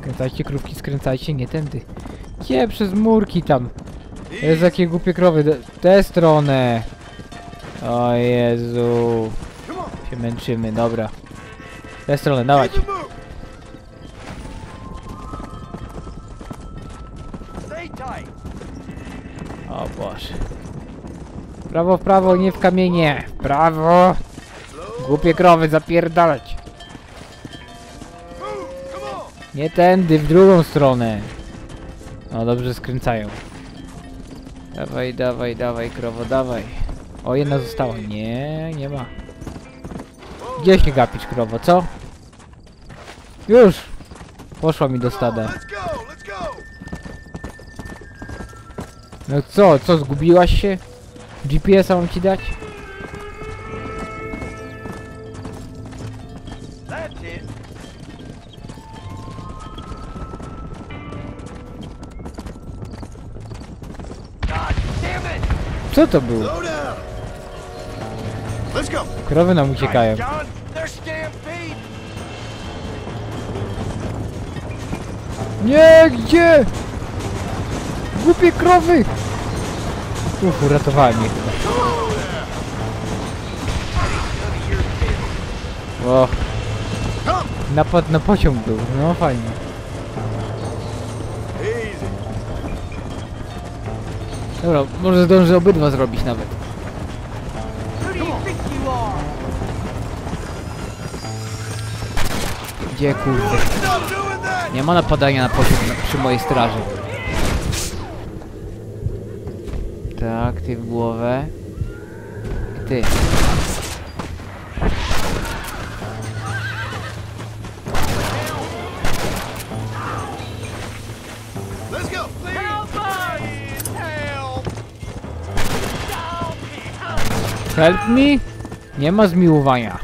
Skręcajcie krówki, skręcajcie, nie tędy. Gdzie przez murki tam? Jest jakie głupie krowy. D- Tę stronę. O Jezu. Się męczymy, dobra. Tę stronę, dawać. O Boże. Prawo, w prawo, nie w kamienie. W prawo. Głupie krowy, zapierdalać. Nie tędy, w drugą stronę. No dobrze, skręcają. Dawaj, dawaj, dawaj, krowo, dawaj. O, jedna została. Nie, nie ma. Gdzie się gapisz, krowo, co? Już! Poszła mi do stada. No co, co, zgubiłaś się? GPS-a mam ci dać? Co to było? Krowy nam uciekają. Nie, gdzie? Głupie krowy! Uf, uratowałem je chyba. O, napad na pociąg był, no fajnie. Dobra, może zdążę obydwa zrobić nawet. Gdzie kurde? Nie ma napadania na na, przy mojej straży. Tak, ty w głowę. I Ty. Help me? Nie ma zmiłowania.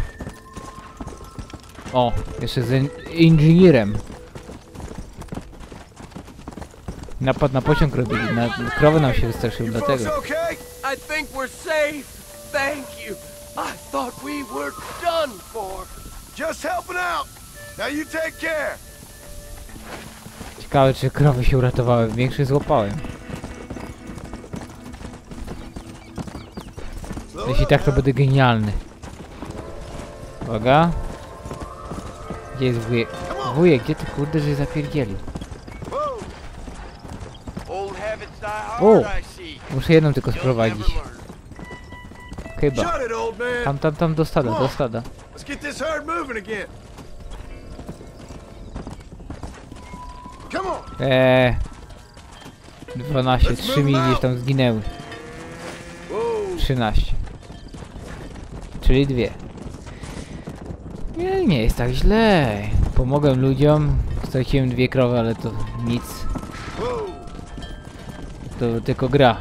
O, jeszcze z in inżynierem. Napad na pociąg robili, na krowy nam się wystraszyły You dlatego. folks okay? I think we're safe. Thank you. I thought we were done for. Just helping out. Now you take care. Ciekawe czy krowy się uratowały, większych złapałem. Jeśli tak to będę genialny. Uwaga. Gdzie jest wujek? Wujek, gdzie ty kurde, że zapierdzielił? See. Muszę jedną tylko sprowadzić. Chyba. Tam, tam, tam do stada, do stada. Eee. 12, 3 mi gdzieś tam zginęły. Whoa. 13. Czyli dwie. Nie, nie jest tak źle. Pomogłem ludziom. Straciłem dwie krowy, ale to nic. To tylko gra.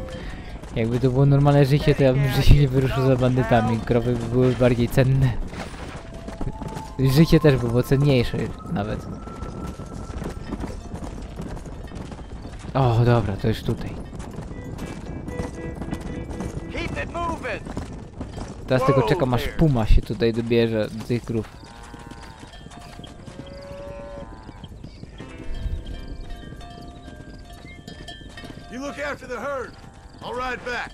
Jakby to było normalne życie, to ja bym się nie wyruszył za bandytami. Krowy by były bardziej cenne. Życie też by było cenniejsze nawet. O, dobra, to już tutaj. Teraz tylko czekam aż Puma się tutaj dobierze do tych krów. You look after the herd. I'll ride back.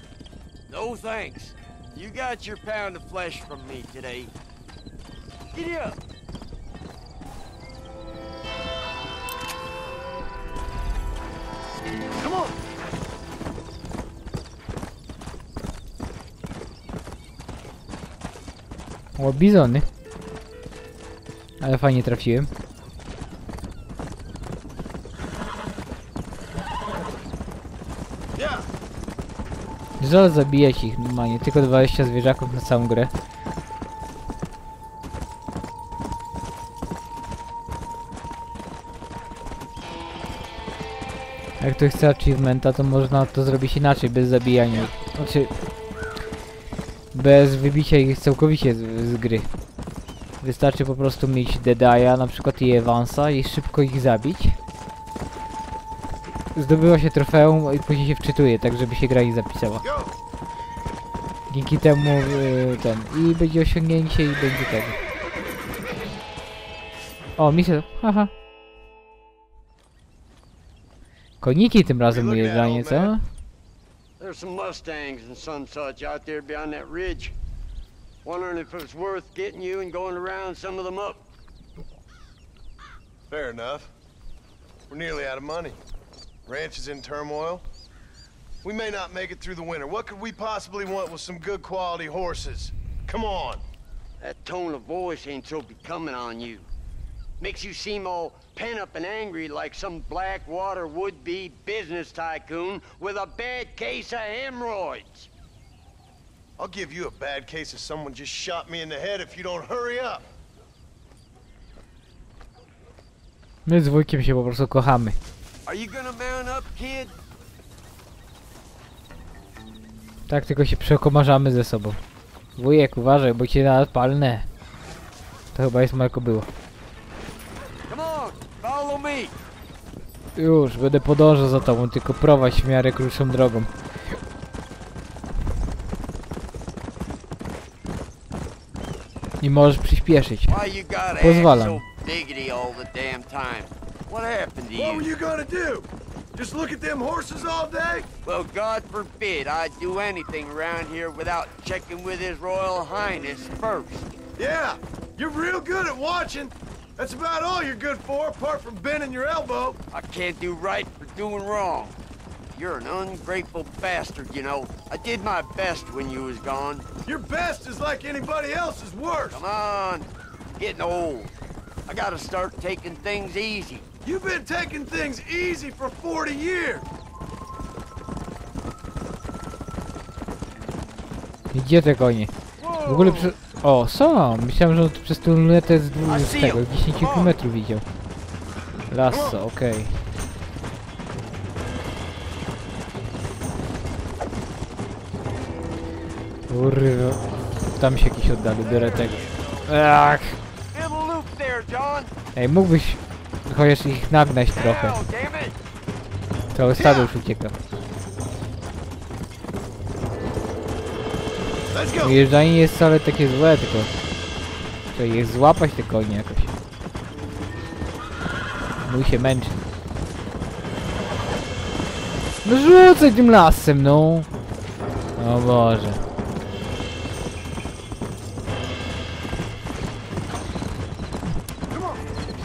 No thanks. You got your pound of flesh from me today. Giddy up. O, bizony. Ale fajnie trafiłem. Żal zabijać ich normalnie, tylko 20 zwierzaków na całą grę. Jak ktoś chce achievementa, to można to zrobić inaczej, bez zabijania. Znaczy... Bez wybicia ich całkowicie z, z gry. Wystarczy po prostu mieć Deadeye, na przykład i Evansa i szybko ich zabić. Zdobywa się trofeum i później się wczytuje, tak żeby się gra ich zapisała. Dzięki temu y, ten i będzie osiągnięcie i będzie tego. O, misja. Haha. Koniki tym razem ujeżdżanie, co? There's some Mustangs and some such out there beyond that ridge. Wondering if it's worth getting you and going around some of them up. Fair enough. We're nearly out of money. Ranch is in turmoil. We may not make it through the winter. What could we possibly want with some good quality horses? Come on. That tone of voice ain't so becoming on you. Makes you seem all pent up and angry like some blackwater would-be business tycoon with a bad case of hemorrhoids. I'll give you a bad case if someone just shot me in the head if you don't hurry up. My z wujkiem się po prostu kochamy. Are you gonna mount up, kid? Tak tylko się przekomarzamy ze sobą. Wujek, uważaj, bo cię na palne. To chyba jest Marko było. Już, będę podążał za tobą, tylko prowadź w miarę krótszą drogą. I możesz przyspieszyć. You Pozwalam. What happened to What were you? you gonna do? Just look at them horses all day? Well, God forbid I'd do anything around here without checking with His Royal Highness first. Yeah, you're real good at watching. That's about all you're good for, apart from bending your elbow. I can't do right for doing wrong. You're an ungrateful bastard, you know. I did my best when you was gone. Your best is like anybody else's worst. Come on, I'm getting old. I gotta start taking things easy. You've been taking things easy for 40 years. Gdzie te konie? W ogóle przy... O, są! Myślałem, że on przez tą lunetę z, z tego, 10 km widział. Lasso, okej. Kurwa. Tam się jakiś oddalił. Ach! John. Ej, mógłbyś chociaż ich nagnać trochę. Całe stado już ucieka. Jeżdżanie nie jest wcale takie złe, tylko... Trzeba je złapać te konie jakoś. Mój się męczy. No rzucaj tym lasem, no! O Boże.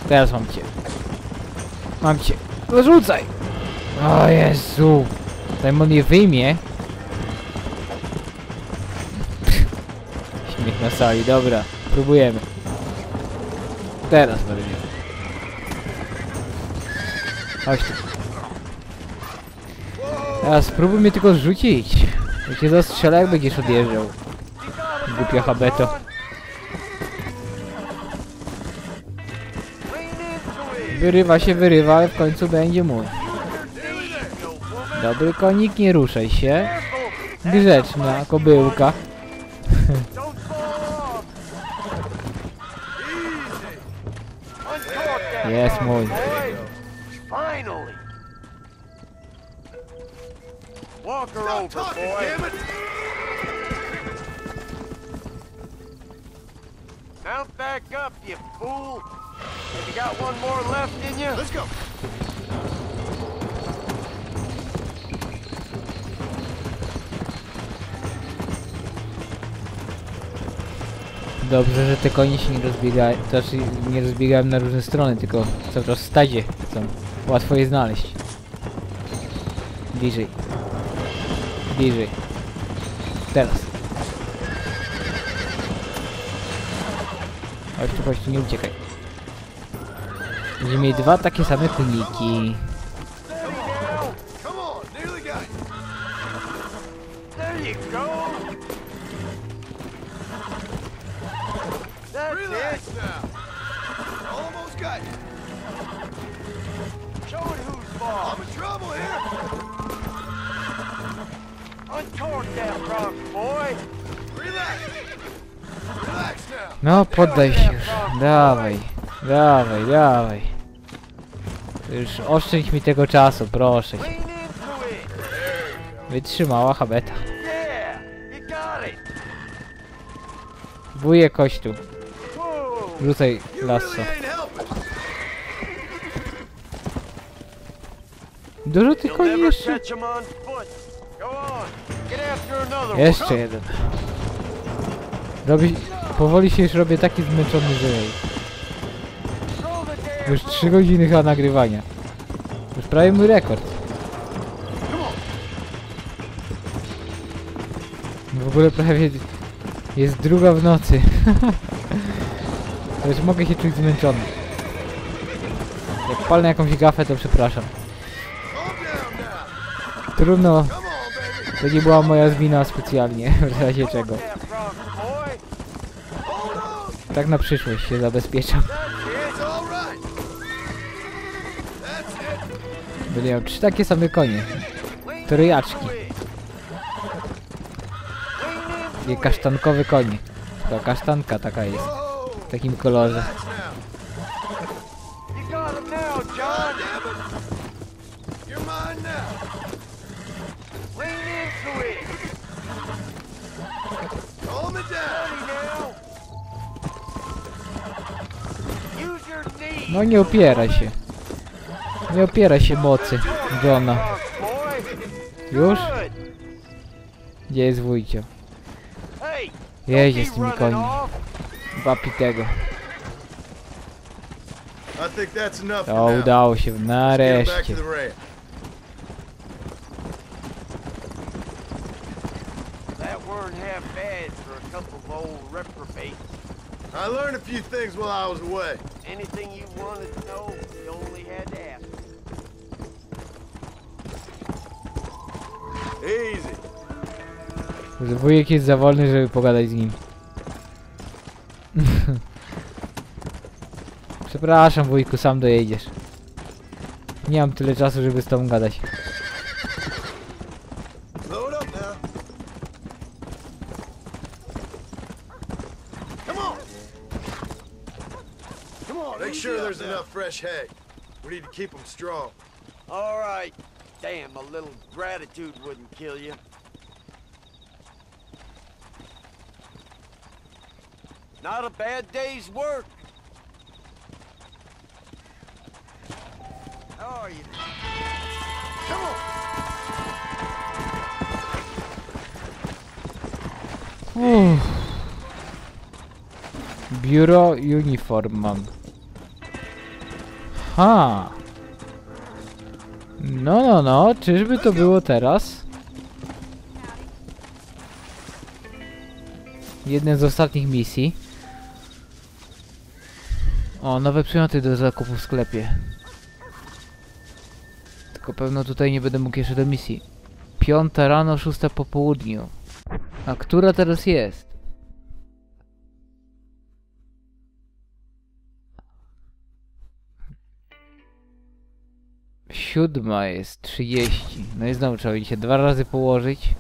Teraz mam cię. Mam cię. No rzucaj! O Jezu! Zanim on je wyjmie... Dobra. Próbujemy. Teraz będę miał. Chodź tu. Teraz spróbuj mnie tylko zrzucić. Jak cię zastrzela, jak będziesz odjeżdżał. Głupia habeto. Wyrywa się, wyrywa, ale w końcu będzie mój. Dobry konik, nie ruszaj się. Grzeczna kobyłka. Uncork that Jest bottle, mój. boy. Finally. Walk her Stop over, talking, boy. damn it. Mount back up, you fool. Have You got one more left in you? Let's go. Dobrze, że te konie się nie rozbiegają, znaczy nie rozbiegają na różne strony, tylko cały czas w stadzie chcą. Łatwo je znaleźć. Bliżej. Bliżej. Teraz. Chodź tu, chodź tu, nie uciekaj. Będziemy mieli dwa takie same koniki. No, poddaj się już. Dawaj, dawaj, dawaj. Już oszczędź mi tego czasu, proszę. Wytrzymała habeta. Wuje kościół. Rzucaj lasso. Dużo tych koni jeszcze. Jeszcze jeden. Robi... Powoli się już robię taki zmęczony, że Już 3 godziny chyba nagrywania. Już prawie mój rekord. W ogóle prawie jest druga w nocy. Już mogę się czuć zmęczony. Jak palnę jakąś gafę, to przepraszam. Trudno. To nie była moja wina specjalnie, w razie czego. Tak na przyszłość się zabezpieczam. Będę miał trzy takie same konie. Tryjaczki. Takie kasztankowe konie. To kasztanka taka jest. W takim kolorze. No nie opieraj się. Nie opieraj się mocy Johna. Już? Gdzie jest wujcio? Don't z tymi końmi. Wapi tego. To udało się, nareszcie. I learned a few things while I was away. Anything you wanted to know, you only had to ask. Easy. Wujek jest za wolny, żeby pogadać z nim. Przepraszam wujku, sam dojedziesz. Nie mam tyle czasu, żeby z tobą gadać. Enough hay. We need to keep them strong. All right. Damn, a little gratitude wouldn't kill you. Not a bad day's work. How are you? Come on. Uff. Biuro uniform mam. Ha. No, no, no, czyżby to było teraz? Jedna z ostatnich misji. O, nowe przedmioty do zakupu w sklepie. Tylko pewno tutaj nie będę mógł jeszcze do misji. Piąta rano, szósta po południu. A która teraz jest? Siódma jest, 30. No i znowu trzeba będzie się dwa razy położyć.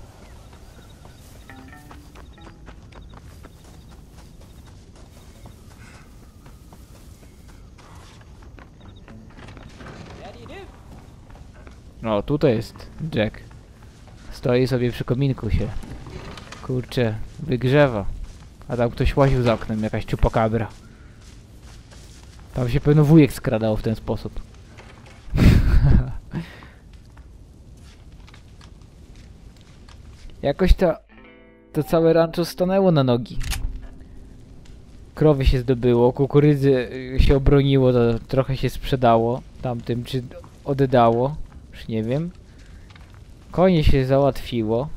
O, tutaj jest Jack. Stoi sobie przy kominku się. Kurczę, wygrzewa. A tam ktoś łaził za oknem, jakaś czupakabra. Tam się pewno wujek skradał w ten sposób. Jakoś to, to całe rancho stanęło na nogi. Krowy się zdobyło, kukurydzy y, się obroniło, to trochę się sprzedało tamtym, czy oddało, już nie wiem. Konie się załatwiło.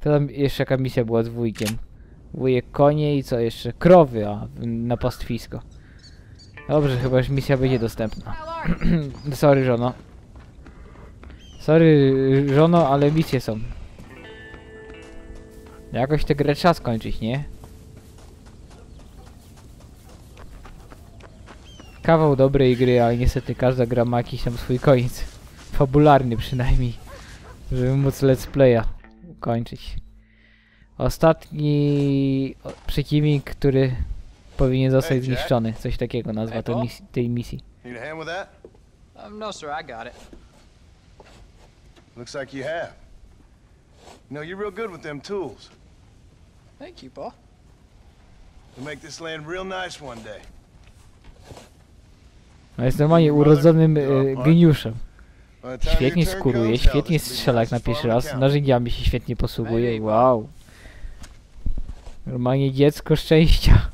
To tam jeszcze jaka misja była z wujkiem. Wujek konie i co jeszcze? Krowy, a na pastwisko. Dobrze, chyba już misja będzie dostępna. Sorry, żono. Sorry, żono, ale misje są. Jakoś tę grę trzeba skończyć, nie? Kawał dobrej gry, ale niestety każda gra ma jakiś tam swój koniec. Fabularny przynajmniej. Żeby móc let's playa ukończyć. Ostatni przeciwnik, który powinien zostać zniszczony. Coś takiego nazwa Hey, to Paul. mis tej misji. Need a hand with that? Um, no, sir, I got it. Looks like you have. You know, you're real good with them tools. Thank you, Paul. You'll make this land real nice one day. No jest normalnie urodzonym e, geniuszem. Świetnie skuruje, świetnie strzela jak na pierwszy raz. Narzędziami się świetnie posługuje. Wow. Normalnie dziecko szczęścia.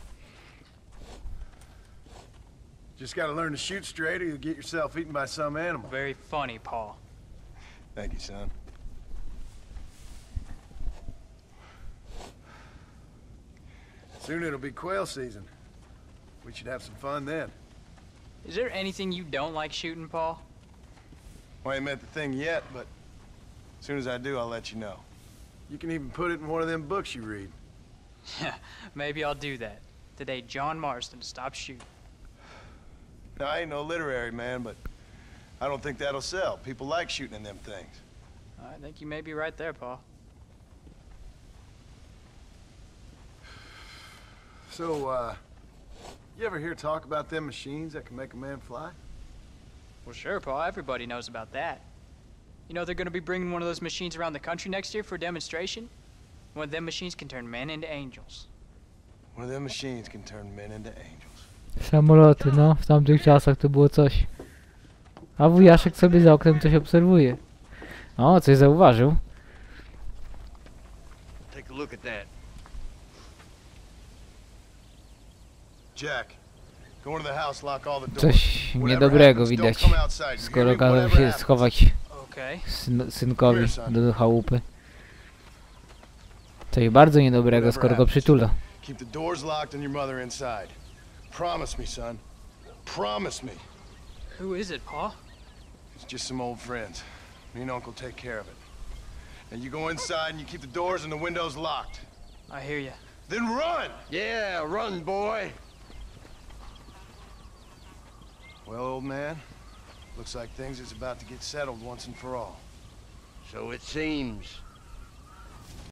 Just gotta learn to shoot straight or you'll get yourself eaten by some animal. Very funny, Paul. Thank you, son. Soon it'll be quail season. We should have some fun then. Is there anything you don't like shooting, Paul? Well, I ain't met the thing yet, but as soon as I do, I'll let you know. You can even put it in one of them books you read. Yeah, maybe I'll do that. Today, John Marston stopped shooting. Now, I ain't no literary man, but I don't think that'll sell. People like shooting in them things. I think you may be right there, Paul. So, uh, you ever hear talk about them machines that can make a man fly? Well, sure, Paul. Everybody knows about that. You know they're going to be bringing one of those machines around the country next year for a demonstration? One of them machines can turn men into angels. One of them machines can turn men into angels. Samoloty, no. W tamtych czasach to było coś. A wujaszek sobie za oknem coś obserwuje. O, coś zauważył. Take a look at that. Coś niedobrego widać. come outside, you Skoro kazał się schować syn synkowi do chałupy. Coś bardzo niedobrego, skoro go przytula. Keep the doors locked and your mother inside. Promise me, son. Promise me. Who is it, Paul? It's just some old friends. Me and Uncle take care of it. And you go inside and you keep the doors and the windows locked. I hear you. Then run! Yeah, run, boy. Well, old man, looks like things is about to get settled once and for all. So it seems.